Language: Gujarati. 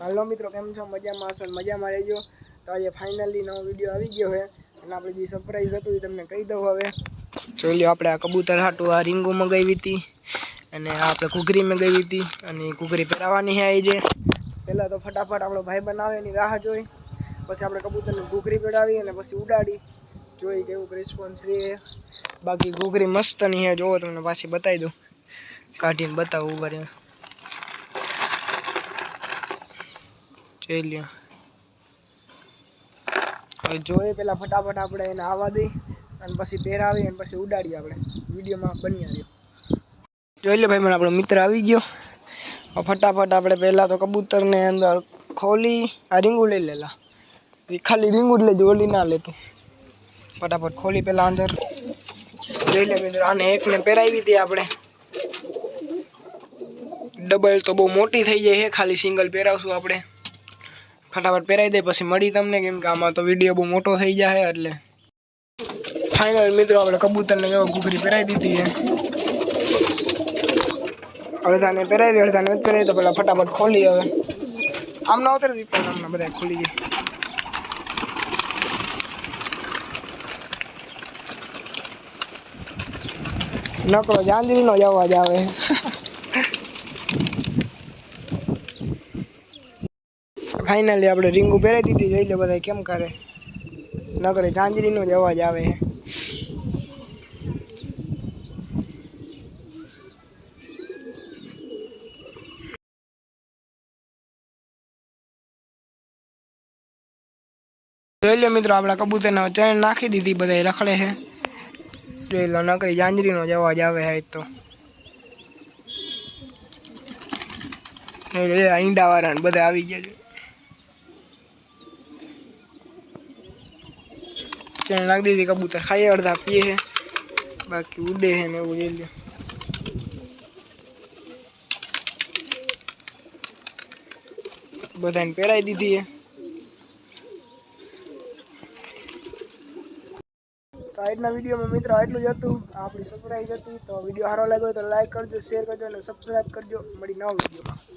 હાલો મિત્રો, કેમ છો? મજામાં હશો મજામાં રહેજો? તો આજે ફાઇનલી નવો વીડિયો આવી ગયો છે. અને આપણે જે સરપ્રાઈઝ હતું એ તમને કહી દઉં હવે. જોઈ લો આપણે આ કબૂતર હાટું આ રીંગો મગાવી હતી અને આપણે ઘૂઘરી મગાવી હતી અને ઘૂઘરી પહેરાવાની છે આવી જે પહેલાં તો ફટાફટ આપણો ભાઈ બનાવે એની રાહ જોઈ. પછી આપણે કબૂતરને ઘૂઘરી પહેરાવી અને પછી ઉડાડી. જોઈ કેવું રિસ્પોન્સ રહે. બાકી ઘૂઘરી મસ્ત નહીં છે, જોવો તમને પાછી બતાવી દઉં. કાઢીને બતાવું, ઊભા રહ્યો જોઈ લ્યો હવે જોઈએ પેલા ફટાફટ આપણે એને આવવા દઈ અને પછી પહેરાવી અને પછી ઉડાડીએ આપણે. વિડીયોમાં બની આવ્યો જોઈ લે ભાઈ, મને આપણો મિત્ર આવી ગયો. હવે ફટાફટ આપણે પહેલાં તો કબૂતરને અંદર ખોલી, આ રીંગું લઈ લેલા. એ ખાલી રીંગું જ લેજો, ઓલી ના લેતું. ફટાફટ ખોલી પહેલાં અંદર. જોઈ લે મિત્રો, આને એકને પહેરાવી હતી આપણે. ડબલ તો બહુ મોટી થઈ જાય છે, ખાલી સિંગલ પહેરાવશું આપણે. ફટાફટ પહેરાવી દે, પછી મળી તમને, કેમ કે આમાં તો વીડિયો બહુ મોટો થઈ જાય એટલે. ફાઇનલ મિત્રો, આપણે કબૂતરને એવો ઘૂઘરી પહેરાવી દીધી છે. અડધાને પહેરાવી અડધાને નથી પહેરાવી તો પેલા ફટાફટ ખોલી હવે. આમ ના ઉતરી પણ આમના બધા ખુલી જાય. નકરો જાંજરીનો જ અવાજ આવે. ફાઇનલી આપણે રીંગું પહેરાવી દીધી જોઈ લે બધા કેમ કરે? નકરે ઝાંઝરીનો જ અવાજ આવે છે. જોઈ લો મિત્રો, આપણા કબૂતરના ચણ નાખી દીધી બધા રખડે છે. જોઈ લો, નકરી જાંજરીનો જ અવાજ આવે છે તો. ઈંડા વાળા બધા આવી ગયા છે. ચણ નાખી દીધી કબૂતર ખાઈએ અડધા પીએ છે બાકી ઉડે છે ને એવું જોઈ લો બધાને પહેરાવી દીધી છે તો આજના વિડીયોમાં મિત્રો આટલું જ હતું આ આપણી સરપ્રાઈઝ હતી તો વીડિયો સારો લાગ્યો હોય તો લાઈક કરજો શેર કરજો અને સબસ્ક્રાઈબ કરજો મળી નવા વિડીયોમાં